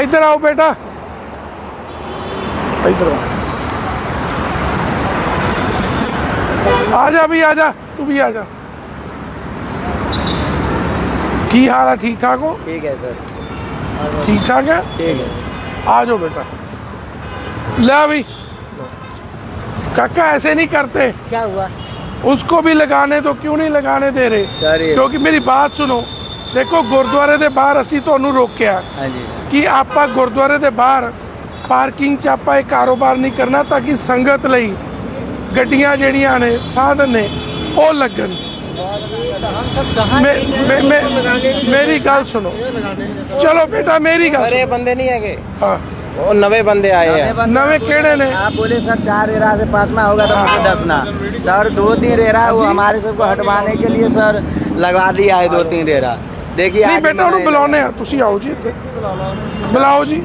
इधर आओ बेटा। इधर आओ। आजा भी आजा। तू भी आजा। की हाल है? ठीक ठाक हो? ठीक है सर। ठीक ठाक है? ठीक है। आ जाओ बेटा। ले अभी। काका ऐसे नहीं करते। क्या हुआ? उसको भी लगाने तो क्यों नहीं लगाने दे रहे? क्योंकि मेरी बात सुनो। ਦੇਖੋ ਗੁਰਦੁਆਰੇ ਦੇ ਬਾਹਰ ਅਸੀਂ ਤੁਹਾਨੂੰ ਰੋਕਿਆ हाँ जी ਕਿ ਆਪਾਂ ਗੁਰਦੁਆਰੇ ਦੇ ਬਾਹਰ ਪਾਰਕਿੰਗ 'ਚ ਆਪਾਂ ਇਹ ਕਾਰੋਬਾਰ ਨਹੀਂ ਕਰਨਾ ਤਾਂ ਕਿ ਸੰਗਤ ਲਈ ਗੱਡੀਆਂ ਜਿਹੜੀਆਂ ਨੇ ਸਾਧਨ ਨੇ ਉਹ ਲੱਗਣ हम सब कहाँ ਮੇ- ਮੇ- ਮੇ- ਮੇਰੀ ਗੱਲ ਸੁਣੋ ਚਲੋ ਬੇਟਾ ਮੇਰੀ ਗੱਲ अरे ਸੁਣੋ। बंदे नहीं है ਹਾਂ वो नवे बंदे आए हैं ਨਵੇਂ ਕਿਹੜੇ ਨੇ आप बोले सर चार रेरा से पाँचवा होगा तो मुझे दसना सर दो तीन रेरा वो हमारे सबको हटवाने के लिए सर लगवा दिया है दो तीन रेरा देखिए ਨਹੀਂ आगे ਬੇਟਾ ਉਹਨੂੰ मैंने- ਬੁਲਾਉਨੇ ਆ ਤੁਸੀਂ ਆਓ ਜੀ ਇੱਥੇ ਬੁਲਾਓ ਜੀ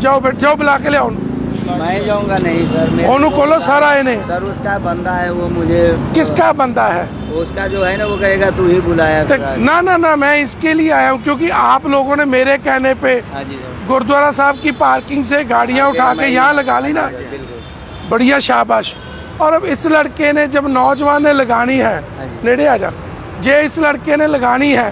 ਜਾਓ ਬੇਟ ਜਾਓ ਬੁਲਾ ਕੇ ਲਿਆਓ ਉਹਨੂੰ। मैं जाऊंगा नहीं सर मेरे ਉਹਨੂੰ ਕੋਲੋ ਸਾਰਾ ਇਹਨੇ सर उसका बंदा है वो मुझे किसका बंदा है उसका जो है ना वो कहेगा तू ही बुलाया तो सर ना ना ना मैं इसके लिए आया हूँ क्योंकि आप लोगों ने मेरे कहने पे हाँ जी सर गुरुद्वारा साहब की पार्किंग से गाड़ियां उठा के यहाँ लगा ली ना बिल्कुल बढ़िया शाबाश और अब इस लड़के ने जब नौजवान ने लगानी है हाँ जी। नेड़े आ जा जे इस लड़के ने लगानी है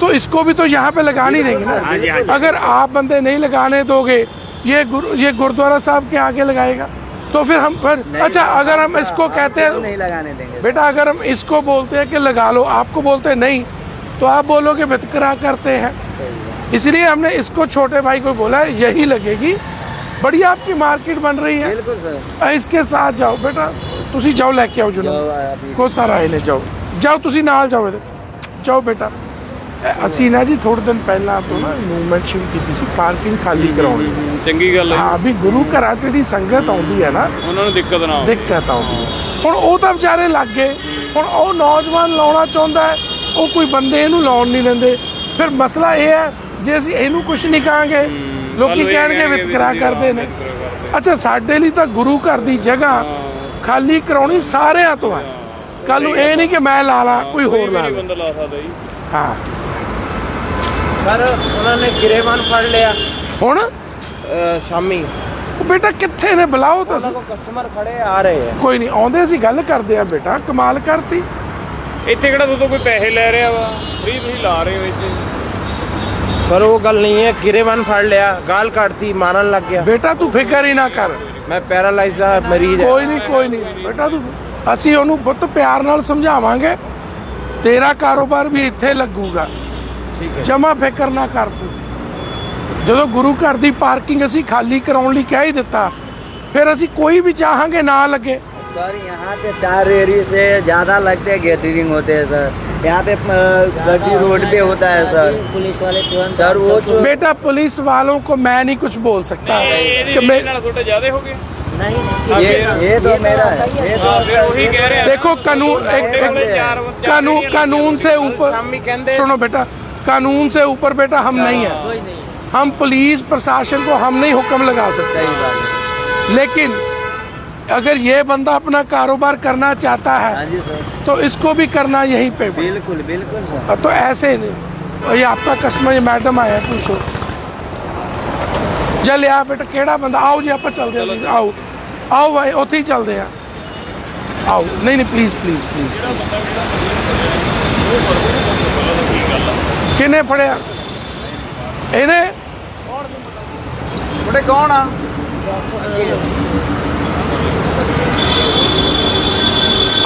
तो इसको भी तो यहाँ पे लगानी देंगे हाँ ना अगर आप बंदे नहीं लगाने दोगे ये गुरु ये गुरुद्वारा साहब के आगे लगाएगा तो फिर हम फिर नहीं, अच्छा अगर हम इसको कहते आपको हैं नहीं लगाने देंगे बेटा अगर हम इसको बोलते हैं कि लगा लो आपको बोलते हैं नहीं तो आप बोलोगे वितकरा करते हैं इसलिए हमने इसको छोटे भाई को बोला है यही लगेगी बढ़िया आपकी मार्केट बन रही है बिल्कुल सर ਅ, इसके साथ जाओ बेटा ਤੁਸੀਂ ਜਾਓ ਲੈ ਕੇ ਆਓ ਜੁਨੂ जो अभी ਕੋ ਸਾਰਾ ਆਏ ਨੇ ਜਾਓ ਜਾਓ ਤੁਸੀਂ ਨਾਲ ਜਾਓ ਇਹਦੇ ਜਾਓ ਬੇਟਾ ਅ, ਅਸੀਂ ਨਾ ਜੀ ਥੋੜੇ ਦਿਨ ਪਹਿਲਾਂ ਤੋਂ ਨਾ ਮੂਵਮੈਂਟ ਸ਼ੁਰੂ ਕੀਤੀ ਸੀ ਪਾਰਕਿੰਗ ਖਾਲੀ ਕਰਾਉਣੀ। ਚੰਗੀ ਗੱਲ ਹੈ ਹਾਂ ਵੀ ਗੁਰੂ ਘਰਾਂ 'ਚ ਜਿਹੜੀ ਸੰਗਤ ਆਉਂਦੀ ਹੈ ਨਾ ਉਹਨਾਂ ਨੂੰ ਦਿੱਕਤ ਨਾ ਆਵੇ। ਦਿੱਕਤ ਆਉਂਦੀ। ਹੈ। ਹੁਣ ਉਹ ਤਾਂ ਵਿਚਾਰੇ ਲੱਗ ਗਏ। ਹੁਣ ਉਹ ਨੌਜਵਾਨ ਲਾਉਣਾ ਚਾਹੁੰਦਾ ਹੈ ਉਹ ਕੋਈ ਬੰਦੇ ਇਹਨੂੰ ਲਾਉਣ ਨਹੀਂ ਦਿੰਦੇ। ਫਿਰ ਮਸਲਾ ਇਹ ਹੈ ਜੇ ਅਸੀਂ ਇਹਨੂੰ ਕੁਝ ਨਹੀਂ ਕਹਾਂਗੇ ਲੋਕੀ ਇਹ ਕਹਿਣਗੇ ਕਹਿਣਗੇ ਵਿਤਕਰਾ ਵੀ ਕਰਦੇ ਨੇ। ਵਿਤਕਰਾ ਕਰਦੇ। ਅੱਛਾ ਸਾਡੇ ਲਈ ਤਾਂ ਗੁਰੂ ਘਰ ਦੀ ਜਗ੍ਹਾ ਖਾਲੀ ਕਰਾਉਣੀ ਸਾਰਿਆਂ ਤੋਂ ਹੈ। ਕੱਲ ਨੂੰ ਇਹ ਨਹੀਂ ਕਿ ਮੈਂ ਲਾ ਲਾ ਕੋਈ ਹੋਰ ਲਾ ਲਾ। ਬੰਦਾ ਲਾ ਸਕਦਾ ਜੀ। ਹਾਂ। ਸਰ ਉਹਨਾਂ ਨੇ ਗਿਰੇਵਾਨ ਫੜ ਲਿਆ। ਹੁਣ? ਸ਼ਾਮੀ। ਉਹ ਬੇਟਾ ਕਿੱਥੇ ਨੇ? ਬੁਲਾਓ ਤਾਂ ਉਹਨਾਂ ਸਹੀ। ਕਸਟਮਰ ਖੜੇ ਆ ਰਹੇ ਆ। ਕੋਈ ਨਹੀਂ ਆਉਂਦੇ ਸੀ ਗੱਲ ਕਰਦੇ ਆ ਬੇਟਾ। ਕਮਾਲ ਕਰਤੀ। ਇੱਥੇ ਕਿਹੜਾ ਤੁਹਾਡੇ ਕੋਈ ਪੈਸੇ ਲੈ ਰਿਹਾ ਵਾ? ਫ੍ਰੀ ਤੁਸੀਂ ਲਾ ਰਹੇ ਹੋ ਇੱਥੇ। ਸਰ ਉਹ ਗੱਲ ਨਹੀਂ ਹੈ ਗਿਰੇਵਾਨ ਫੜ ਲਿਆ ਗਾਲ ਕੱਢਤੀ ਮਾਰਨ ਲੱਗ ਗਿਆ। ਬੇਟਾ ਤੂੰ ਫਿਕਰ ਹੀ ਨਾ ਕਰ। ਮੈਂ ਪੈਰਾਲਾਈਜ਼ ਦਾ ਮਰੀਜ਼ ਕੋਈ ਨਹੀਂ ਕੋਈ ਨਹੀਂ। ਬੇਟਾ ਤੂੰ ਅਸੀਂ ਉਹਨੂੰ ਬਹੁਤ ਪਿਆਰ ਨਾਲ ਸਮਝਾਵਾਂਗੇ। ਤੇਰਾ ਕਾਰੋਬਾਰ ਵੀ ਇੱਥੇ ਲੱਗੂਗਾ। ਜਮਾ ਫਿਕਰ ਨਾ ਕਰ ਤੂੰ ਜਦੋਂ ਗੁਰੂ ਘਰ ਦੀ ਪਾਰਕਿੰਗ ਅਸੀਂ ਖਾਲੀ ਕਰਾਉਣ ਲਈ ਕਹਿ ਹੀ ਦਿੱਤਾ ਫਿਰ ਅਸੀਂ ਕੋਈ ਵੀ ਚਾਹਾਂਗੇ ਨਾ ਲੱਗੇ सर यहाँ पे चार रेरी से ज़्यादा लगते हैं गैदरिंग होते हैं सर यहाँ पे अ, गड्डी रोड पे होता है सर पुलिस वाले तुरंत सर वो जो बेटा पुलिस वालों को मैं नहीं कुछ बोल सकता ਇਹਦੀ कि मैं ਇਹਦੇ ਨਾਲ ਤੁਹਾਡੇ ਜ਼ਿਆਦੇ ਹੋ ਗਏ नहीं ये ये तो मेरा है ये तो ਹਾਂ ਫਿਰ ਉਹੀ ਕਹਿ ਰਿਹਾ देखो कानून एक, ਤੁਹਾਡੇ ਕੋਲੇ एक ਚਾਰ कानून कानून से ऊपर शामी कहते सुनो बेटा कानून से ऊपर बेटा हम नहीं है। हम पुलिस प्रशासन को हम नहीं हुक्म लगा सकते। लेकिन अगर ये बंदा अपना कारोबार करना चाहता है तो इसको भी करना यहीं पे। बिल्कुल बिल्कुल तो ऐसे नहीं। ये आपका कस्टमर ये मैडम आया पूछो। जल आ बेटा केड़ा बंदा? आओ जी आप चलते आओ। आओ भाई उ ही चलते आओ। नहीं नहीं प्लीज़ प्लीज़ प्लीज़, प्लीज़। ਕਿਹਨੇ ਫੜਿਆ? ਇਹਨੇ? ਤੁਹਾਡੇ ਕੌਣ ਆ?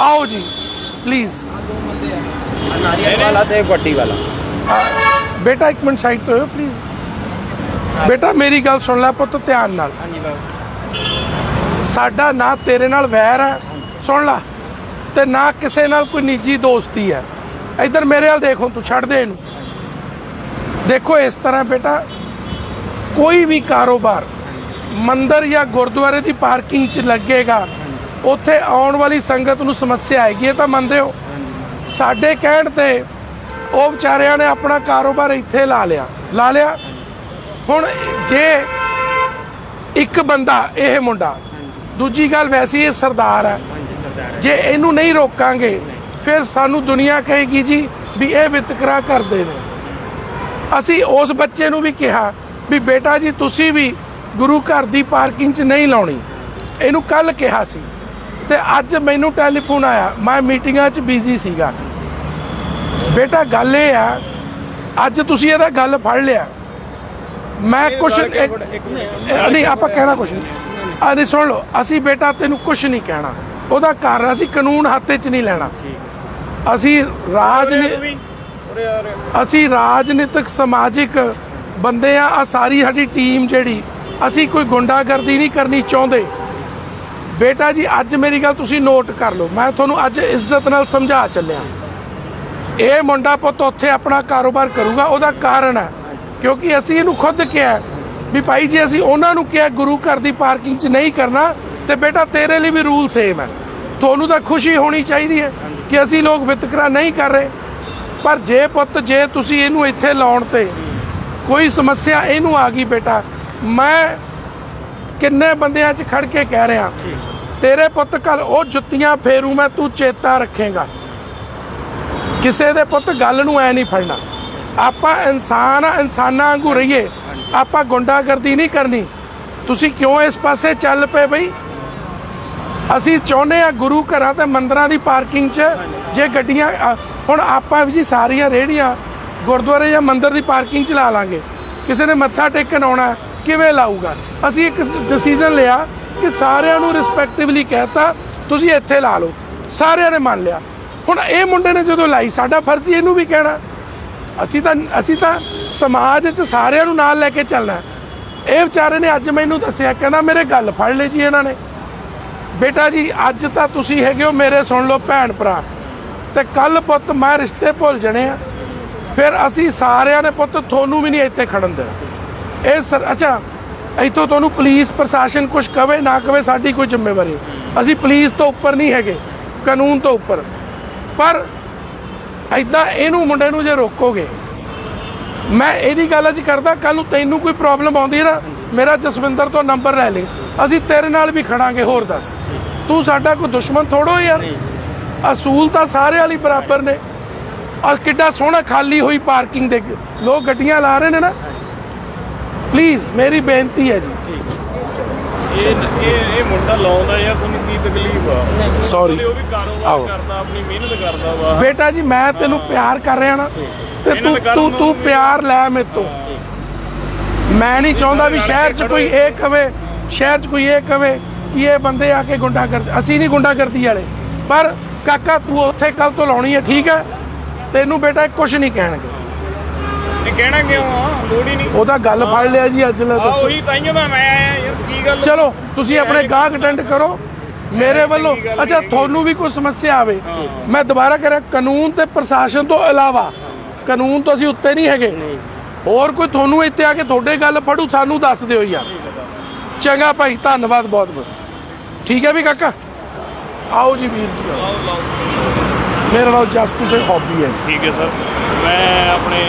ਆਓ ਜੀ ਪਲੀਜ਼ ਨਾਰੀਅਲ ਵਾਲਾ ਤੇ ਗੱਡੀ ਵਾਲਾ। ਬੇਟਾ ਇੱਕ ਮਿੰਟ ਸਾਈਡ ਤੋਂ ਪਲੀਜ਼ ਬੇਟਾ ਮੇਰੀ ਗੱਲ ਸੁਣ ਲੈ ਪੁੱਤ ਧਿਆਨ ਨਾਲ। ਸਾਡਾ ਨਾ ਤੇਰੇ ਨਾਲ ਵੈਰ ਹੈ ਸੁਣ ਲੈ। ਤੇ ਨਾ ਕਿਸੇ ਨਾਲ ਕੋਈ ਨਿੱਜੀ ਦੋਸਤੀ ਹੈ ਇਧਰ ਮੇਰੇ ਵੱਲ ਦੇਖੋ ਤੂੰ ਛੱਡ ਦੇ ਇਹਨੂੰ। ਦੇਖੋ ਇਸ ਤਰ੍ਹਾਂ ਬੇਟਾ, ਕੋਈ ਵੀ ਕਾਰੋਬਾਰ ਮੰਦਰ ਜਾਂ ਗੁਰਦੁਆਰੇ ਦੀ ਪਾਰਕਿੰਗ 'ਚ ਲੱਗੇਗਾ, ਉੱਥੇ ਆਉਣ ਵਾਲੀ ਸੰਗਤ ਨੂੰ ਸਮੱਸਿਆ ਆਏਗੀ, ਇਹ ਤਾਂ ਮੰਨਦੇ ਹੋ। ਸਾਡੇ ਕਹਿਣ ਤੇ ਉਹ ਵਿਚਾਰਿਆਂ ਨੇ ਆਪਣਾ ਕਾਰੋਬਾਰ ਇੱਥੇ ਲਾ ਲਿਆ ਲਾ ਲਿਆ। ਹੁਣ ਜੇ ਇੱਕ ਬੰਦਾ, ਇਹ ਮੁੰਡਾ, ਦੂਜੀ ਗੱਲ ਵੈਸੇ ਇਹ ਸਰਦਾਰ ਹੈ। ਜੇ ਇਹਨੂੰ ਨਹੀਂ ਰੋਕਾਂਗੇ, ਫਿਰ ਸਾਨੂੰ ਦੁਨੀਆ ਕਹੇਗੀ ਜੀ ਵੀ ਇਹ ਵਿਤਕਰਾ ਕਰਦੇ ਨੇ। ਅਸੀਂ ਉਸ ਬੱਚੇ ਨੂੰ ਵੀ ਕਿਹਾ ਵੀ ਬੇਟਾ ਜੀ ਤੁਸੀਂ ਵੀ ਗੁਰੂ ਘਰ ਦੀ ਪਾਰਕਿੰਗ 'ਚ ਨਹੀਂ ਲਾਉਣੀ। ਇਹਨੂੰ ਕੱਲ ਕਿਹਾ ਸੀ। ਤੇ ਅੱਜ ਮੈਨੂੰ ਟੈਲੀਫੋਨ ਆਇਆ ਮੈਂ ਮੀਟਿੰਗਾਂ 'ਚ ਬਿਜ਼ੀ ਸੀਗਾ। ਬੇਟਾ ਗੱਲ ਇਹ ਆ ਅੱਜ ਤੁਸੀਂ ਇਹਦਾ ਗੱਲ ਫੜ ਲਿਆ। ਮੈਂ ਕੁਛ ਨਹੀਂ ਆਪਾਂ ਕਹਿਣਾ ਕੁਛ ਨਹੀਂ। ਆ ਨਹੀਂ ਸੁਣ ਲਓ ਅਸੀਂ ਬੇਟਾ ਤੈਨੂੰ ਕੁਛ ਨਹੀਂ ਕਹਿਣਾ। ਉਹਦਾ ਕਾਰਨ ਅਸੀਂ ਕਾਨੂੰਨ ਹੱਥੇ 'ਚ ਨਹੀਂ ਲੈਣਾ। ਅਸੀਂ ਆ ਰਹੇ ਅਸੀਂ ਰਾਜਨੀਤਿਕ ਸਮਾਜਿਕ ਬੰਦੇ ਆ ਆ ਸਾਰੀ ਸਾਡੀ ਟੀਮ ਜਿਹੜੀ, ਅਸੀਂ ਕੋਈ ਗੁੰਡਾਗਰਦੀ ਨਹੀਂ ਕਰਨੀ ਚਾਹੁੰਦੇ। ਬੇਟਾ ਜੀ, ਅੱਜ ਮੇਰੀ ਗੱਲ ਤੁਸੀਂ ਨੋਟ ਕਰ ਲਓ। ਮੈਂ ਤੁਹਾਨੂੰ ਅੱਜ ਇੱਜ਼ਤ ਨਾਲ ਸਮਝਾ ਚੱਲਿਆ। ਇਹ ਮੁੰਡਾ ਪੁੱਤ ਉੱਥੇ ਆਪਣਾ ਕਾਰੋਬਾਰ ਕਰੂਗਾ, ਉਹਦਾ ਕਾਰਨ ਹੈ। ਕਿਉਂਕਿ ਅਸੀਂ ਇਹਨੂੰ ਖੁਦ ਕਿਹਾ ਵੀ ਭਾਈ ਜੀ, ਅਸੀਂ ਉਹਨਾਂ ਨੂੰ ਕਿਹਾ ਗੁਰੂ ਘਰ ਦੀ ਪਾਰਕਿੰਗ 'ਚ ਨਹੀਂ ਕਰਨਾ ਤੇ ਬੇਟਾ ਤੇਰੇ ਲਈ ਵੀ ਰੂਲ ਸੇਮ ਹੈ। ਤੁਹਾਨੂੰ ਤਾਂ ਖੁਸ਼ੀ ਹੋਣੀ ਚਾਹੀਦੀ ਹੈ ਕਿ ਅਸੀਂ ਲੋਕ ਵਿਤਕਰਾ ਨਹੀਂ ਕਰ ਰਹੇ। ਪਰ ਜੇ ਪੁੱਤ, ਜੇ ਤੁਸੀਂ ਇਹਨੂੰ ਇੱਥੇ ਲਾਉਣ ਤੇ ਕੋਈ ਸਮੱਸਿਆ ਇਹਨੂੰ ਆ ਗਈ ਬੇਟਾ, ਮੈਂ ਕਿੰਨੇ ਬੰਦਿਆਂ 'ਚ ਖੜ ਕੇ ਕਹਿ ਰਿਹਾ, ਤੇਰੇ ਪੁੱਤ ਕੱਲ ਉਹ ਜੁੱਤੀਆਂ ਫੇਰੂ ਮੈਂ ਤੂੰ ਚੇਤਾ ਰੱਖੇਗਾ। ਕਿਸੇ ਦੇ ਪੁੱਤ ਗੱਲ ਨੂੰ ਐ ਨਹੀਂ ਫੜਨਾ। ਆਪਾਂ ਇਨਸਾਨ ਆ, ਇਨਸਾਨਾਂ ਵਾਂਗੂ ਰਹੀਏ। ਆਪਾਂ ਗੁੰਡਾਗਰਦੀ ਨਹੀਂ ਕਰਨੀ। ਤੁਸੀਂ ਕਿਉਂ ਇਸ ਪਾਸੇ ਚੱਲ ਪਏ ਬਈ? ਅਸੀਂ ਚਾਹੁੰਦੇ ਆ ਗੁਰੂ ਘਰਾਂ ਤੇ ਮੰਦਰਾਂ ਦੀ ਪਾਰਕਿੰਗ 'ਚ ਜੇ ਗੱਡੀਆਂ ਹੁਣ ਆਪਾਂ ਵੀ ਜੀ ਸਾਰੀਆਂ ਰੇਹੜੀਆਂ ਗੁਰਦੁਆਰੇ ਜਾਂ ਮੰਦਿਰ ਦੀ ਪਾਰਕਿੰਗ 'ਚ ਲਾ ਲਾਂਗੇ। ਕਿਸੇ ਨੇ ਮੱਥਾ ਟੇਕਣ ਆਉਣਾ ਕਿਵੇਂ ਲਾਊਗਾ? ਅਸੀਂ ਇੱਕ ਡਿਸੀਜਨ ਲਿਆ ਕਿ ਸਾਰਿਆਂ ਨੂੰ ਰਿਸਪੈਕਟਿਵਲੀ ਕਹਿਤਾ, ਤੁਸੀਂ ਇੱਥੇ ਲਾ ਲਓ। ਸਾਰਿਆਂ ਨੇ ਮੰਨ ਲਿਆ। ਹੁਣ ਇਹ ਮੁੰਡੇ ਨੇ ਜਦੋਂ ਲਾਈ, ਸਾਡਾ ਫਰਜ਼ ਸੀ ਇਹਨੂੰ ਵੀ ਕਹਿਣਾ। ਅਸੀਂ ਤਾਂ ਅਸੀਂ ਤਾਂ ਸਮਾਜ 'ਚ ਸਾਰਿਆਂ ਨੂੰ ਨਾਲ ਲੈ ਕੇ ਚੱਲਣਾ ਇਹ ਵਿਚਾਰੇ ਨੇ ਅੱਜ ਮੈਨੂੰ ਦੱਸਿਆ, ਕਹਿੰਦਾ ਮੇਰੇ ਗੱਲ ਫੜ ਲਈ ਜੀ ਇਹਨਾਂ ਨੇ। ਬੇਟਾ ਜੀ, ਅੱਜ ਤਾਂ ਤੁਸੀਂ ਹੈਗੇ ਹੋ ਮੇਰੇ ਸੁਣ ਲਓ ਭੈਣ ਭਰਾ। ਤੇ ਕੱਲ ਪੁੱਤ ਮੈਂ ਰਿਸ਼ਤੇ ਭੁੱਲ ਜਣੇ ਆ। ਫਿਰ ਅਸੀਂ ਸਾਰਿਆਂ ਨੇ ਪੁੱਤ ਤੁਹਾਨੂੰ ਵੀ ਨਹੀਂ ਇੱਥੇ ਖੜਨ ਦੇਣਾ। ਇਹ ਸਰ, ਅੱਛਾ, ਇੱਥੋਂ ਤੁਹਾਨੂੰ ਪੁਲਿਸ ਪ੍ਰਸ਼ਾਸਨ ਕੁਝ ਕਵੇ, ਨਾ ਕਵੇ, ਸਾਡੀ ਕੋਈ ਜ਼ਿੰਮੇਵਾਰੀ। ਅਸੀਂ ਪੁਲਿਸ ਤੋਂ ਉੱਪਰ ਨਹੀਂ ਹੈਗੇ, ਕਾਨੂੰਨ ਤੋਂ ਉੱਪਰ। ਪਰ ਐਦਾਂ ਇਹਨੂੰ ਮੁੰਡੇ ਨੂੰ ਜੇ ਰੋਕੋਗੇ, ਮੈਂ ਇਹਦੀ ਗੱਲ ਅੱਜ ਕਰਦਾ ਕੱਲ ਨੂੰ ਤੈਨੂੰ ਕੋਈ ਪ੍ਰੋਬਲਮ ਆਉਂਦੀ ਹੈ ਨਾ, ਮੇਰਾ ਜਸਵਿੰਦਰ ਤੋਂ ਨੰਬਰ ਲੈ ਲੈ ਅਸੀਂ ਤੇਰੇ ਨਾਲ ਵੀ ਖੜਾਂਗੇ, ਹੋਰ ਦੱਸ। ਤੂੰ ਸਾਡਾ ਕੋਈ ਦੁਸ਼ਮਣ ਥੋੜੋ ਯਾਰ। ਅਸੂਲ ਤਾਂ ਸਾਰੇ ਵਾਲੀ ਬਰਾਬਰ ਨੇ। ਆ ਕਿੱਡਾ ਸੋਹਣਾ ਖਾਲੀ ਹੋਈ ਪਾਰਕਿੰਗ ਦੇ ਲੋਕ ਗੱਡੀਆਂ ਲਾ ਰਹੇ ਨੇ ਨਾ। ਪਲੀਜ਼ ਮੇਰੀ ਬੇਨਤੀ ਹੈ ਜੀ। ਇਹ ਇਹ ਇਹ ਮੁੰਡਾ ਲਾਉਂਦਾ ਯਾਰ ਤੁਹਾਨੂੰ ਕੀ ਤਕਲੀਫ ਆ? ਸੌਰੀ ਉਹ ਵੀ ਕਾਰੋਬਾਰ ਆਓ। ਕਰਦਾ ਆਪਣੀ ਮਿਹਨਤ ਕਰਦਾ ਵਾ। ਬੇਟਾ ਜੀ ਮੈਂ ਤੈਨੂੰ ਪਿਆਰ ਕਰ ਰਿਹਾ ਨਾ ਤੇ ਤੂੰ ਤੂੰ ਤੂੰ ਪਿਆਰ ਲੈ ਮੇਰੇ ਤੋਂ। ਮੈਂ ਨਹੀਂ ਚਾਹੁੰਦਾ ਵੀ ਸ਼ਹਿਰ 'ਚ ਕੋਈ ਇਹ ਕਵੇ ਸ਼ਹਿਰ 'ਚ ਕੋਈ ਇਹ ਕਵੇ ਕਿ ਇਹ ਬੰਦੇ ਆ ਕੇ ਗੁੰਡਾ ਕਰਦੇ ਅਸੀਂ ਨਹੀਂ ਗੁੰਡਾ ਕਰਦੀ ਵਾਲੇ। ਪਰ ਕਾਕਾ ਤੂੰ ਉੱਥੇ ਕੱਲ ਤੋਂ ਲਾਉਣੀ ਹੈ ਠੀਕ ਹੈ? ਤੈਨੂੰ ਬੇਟਾ ਕੁਝ ਨਹੀਂ ਕਹਿਣਗੇ। ਇਹ ਕਹਿਣਾ ਕਿਉਂ ਆ? ਲੋੜ ਹੀ ਨਹੀਂ। ਉਹਦਾ ਗੱਲ ਫੜ ਲਿਆ ਜੀ ਅੱਜ ਲੈ ਆ ਦੱਸੋ। ਉਹੀ ਤਾਈਓ ਮੈਂ ਮੈਂ ਆਇਆ ਯਾਰ ਕੀ ਗੱਲ? ਚਲੋ ਤੁਸੀਂ ਆਪਣੇ ਗਾਹਕ ਅਟੈਂਡ ਕਰੋ। ਮੇਰੇ ਵੱਲੋਂ ਅੱਛਾ ਤੁਹਾਨੂੰ ਵੀ ਕੋਈ ਸਮੱਸਿਆ ਆਵੇ? ਮੈਂ ਦੁਬਾਰਾ ਕਰਾਂ ਕਾਨੂੰਨ ਤੇ ਪ੍ਰਸ਼ਾਸਨ ਤੋਂ ਇਲਾਵਾ ਕਾਨੂੰਨ ਤੋਂ ਅਸੀਂ ਉੱਤੇ ਨਹੀਂ ਹੈਗੇ। ਹੋਰ ਕੋਈ ਤੁਹਾਨੂੰ ਇੱਥੇ ਆ ਕੇ ਤੁਹਾਡੇ ਗੱਲ ਫੜੂ ਸਾਨੂੰ ਦੱਸ ਦਿਓ ਯਾਰ। ਚੰਗਾ ਭਾਈ ਧੰਨਵਾਦ ਬਹੁਤ ਬਹੁਤ। ਠੀਕ ਹੈ ਵੀ ਕਾਕਾ? ਆਓ ਜੀ ਵੀਰ ਜੀ ਆਓ। ਮੇਰਾ ਨਾਮ ਜਸਪੀ ਸਿੰਘ ਹੌਬੀ ਹੈ। ਠੀਕ ਹੈ ਸਰ। ਮੈਂ ਆਪਣੇ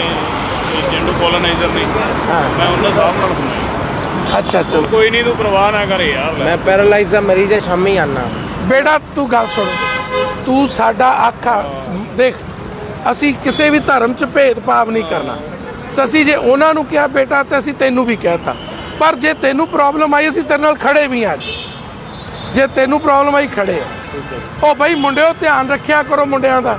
ਏਜੰਟ ਕੋਲੋਨਾਈਜ਼ਰ ਨੇ। ਹਾਂ। ਮੈਂ ਉਹਨਾਂ ਸਾਹਿਬ ਨਾਲ ਹੁੰਦਾ ਅੱਛਾ ਅੱਛਾ। ਕੋਈ ਨਹੀਂ ਤੂੰ ਪਰਵਾਹ ਨਾ ਕਰ ਯਾਰ। ਲੈ। ਮੈਂ ਪੈਰਾਲਾਈਜ਼ ਦਾ ਮਰੀਜ਼ ਆ ਸ਼ਾਮੀ ਆਣਾ ਬੇਟਾ ਤੂੰ ਗੱਲ ਸੁਣ। ਤੂੰ ਸਾਡਾ ਆਖਾ ਦੇਖ ਅਸੀਂ ਕਿਸੇ ਵੀ ਧਰਮ 'ਚ ਭੇਦਭਾਵ ਨਹੀਂ ਕਰਨਾ। ਸਸੀ ਜੇ ਉਹਨਾਂ ਨੂੰ ਕਿਹਾ ਬੇਟਾ ਤੇ ਅਸੀਂ ਤੈਨੂੰ ਵੀ ਕਹਿਤਾ। ਪਰ ਜੇ ਤੈਨੂੰ ਪ੍ਰੋਬਲਮ ਆਈ ਅਸੀਂ ਤੇਰੇ ਨਾਲ ਖੜੇ ਵੀ ਹਾਂ ਅੱਜ। ਜੇ ਤੈਨੂੰ ਪ੍ਰੋਬਲਮ ਆਈ ਖੜੇ ਹਾਂ ਉਹ ਬਈ ਮੁੰਡਿਓ ਧਿਆਨ ਰੱਖਿਆ ਕਰੋ ਮੁੰਡਿਆਂ ਦਾ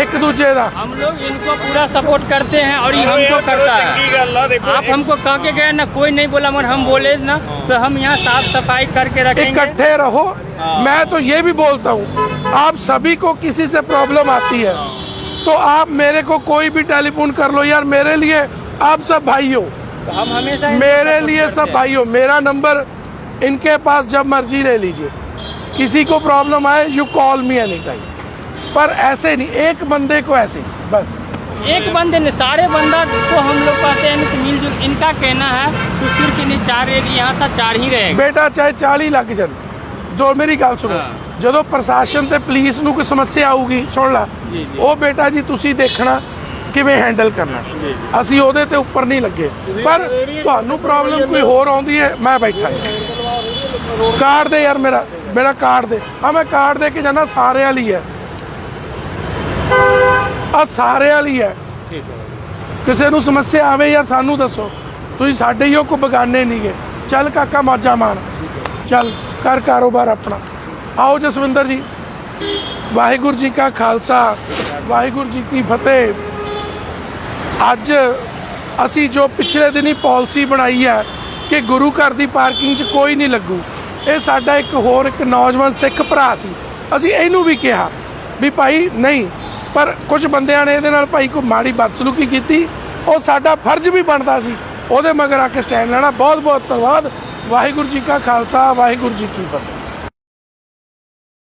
ਇੱਕ ਦੂਜੇ ਦਾ हम लोग इनको पूरा सपोर्ट करते हैं और ये हमको करता है ਚੰਗੀ ਗੱਲ ਆ ਦੇਖੋ आप हमको कह के गए ना कोई नहीं बोला मगर हम बोले ना तो हम यहाँ साफ सफाई करके रखेंगे इकट्ठे रहो मैं तो ये भी बोलता हूँ आप सभी को किसी से प्रॉब्लम आती है तो आप मेरे को कोई भी टेलीफोन कर लो यार मेरे लिए आप सब भाई हो तो हम हमेशा इनको मेरे support लिए करते सब हैं। भाई हो मेरा नंबर इनके पास जब मर्जी ले लीजिए किसी को प्रॉब्लम आए you call me any time पर ऐसे नहीं एक बंदे को ऐसे बस एक बंदे ने सारे बंदा को हम लोग कहते हैं कि मिलजुल इनका कहना है तो सिर्फ इन्हें चार एरिया यहाँ था चार ही रहेगा ਬੇਟਾ ਚਾਹੇ 40 ਲੱਗ ਜਾਣ ਜੋ ਮੇਰੀ ਗੱਲ ਸੁਣੋ ਹਾਂ। ਜਦੋਂ ਪ੍ਰਸ਼ਾਸਨ ਤੇ ਪੁਲਿਸ ਨੂੰ ਕੋਈ ਸਮੱਸਿਆ ਆਊਗੀ ਸੁਣ ਲਾ ਜੀ, ਜੀ। ਉਹ ਬੇਟਾ ਜੀ ਤੁਸੀਂ ਦੇਖਣਾ ਕਿਵੇਂ ਹੈਂਡਲ ਕਰਨਾ ਅਸੀਂ ਉਹਦੇ ਤੇ ਉੱਪਰ ਨਹੀਂ ਲੱਗੇ ਪਰ ਤੁਹਾਨੂੰ ਪ੍ਰੋਬਲਮ ਕੋਈ ਹੋਰ ਆਉਂਦੀ ਹੈ ਮੈਂ ਬੈਠਾ ਹਾਂ। ਕਾਰਡ ਦੇ ਯਾਰ ਮੇਰਾ ਮੇਰਾ ਕਾਰਡ ਦੇ। ਆ ਮੈਂ ਕਾਰਡ ਦੇ ਕੇ ਜਾਣਾ ਸਾਰੇ ਵਾਲੀ ਹੈ। ਆ ਸਾਰੇ ਵਾਲੀ ਹੈ। ਕਿਸੇ ਨੂੰ ਸਮੱਸਿਆ ਆਵੇ ਯਾਰ ਸਾਨੂੰ ਦੱਸੋ ਤੁਸੀਂ ਸਾਡੇ ਹੀ ਹੋ ਕੋ ਬਗਾਨੇ ਨਹੀਂਗੇ ਚੱਲ ਕਾਕਾ ਮੌਜਾਂ ਮਾਰ ਚੱਲ ਕਰ ਕਾਰੋਬਾਰ ਆਪਣਾ। ਆਓ ਜਸਵਿੰਦਰ ਜੀ। ਵਾਹਿਗੁਰੂ ਜੀ ਕਾ ਖਾਲਸਾ। ਵਾਹਿਗੁਰੂ ਜੀ ਕੀ ਫਤਿਹ। ਅੱਜ ਅਸੀਂ ਜੋ ਪਿਛਲੇ ਦਿਨੀ ਪਾਲਿਸੀ ਬਣਾਈ ਹੈ ਕਿ ਗੁਰੂ ਘਰ ਦੀ ਪਾਰਕਿੰਗ 'ਚ ਕੋਈ ਨਹੀਂ ਲੱਗੂ। ਇਹ ਸਾਡਾ ਇੱਕ ਹੋਰ ਇੱਕ ਨੌਜਵਾਨ ਸਿੱਖ ਭਰਾ ਸੀ। ਅਸੀਂ ਇਹਨੂੰ ਵੀ ਕਿਹਾ ਵੀ ਭਾਈ ਨਹੀਂ, ਪਰ ਕੁਝ ਬੰਦਿਆਂ ਨੇ ਇਹਦੇ ਨਾਲ ਭਾਈ ਕੋਈ ਮਾੜੀ ਬਦਸਲੂਕੀ ਕੀਤੀ। ਉਹ ਸਾਡਾ ਫਰਜ਼ ਵੀ ਬਣਦਾ ਸੀ। ਉਹਦੇ ਮਗਰ ਆ ਕੇ ਸਟੈਂਡ ਲੈਣਾ। ਬਹੁਤ ਬਹੁਤ ਧੰਨਵਾਦ। ਵਾਹਿਗੁਰੂ ਜੀ ਕਾ ਖਾਲਸਾ, ਵਾਹਿਗੁਰੂ ਜੀ ਕੀ ਫਤਿਹ।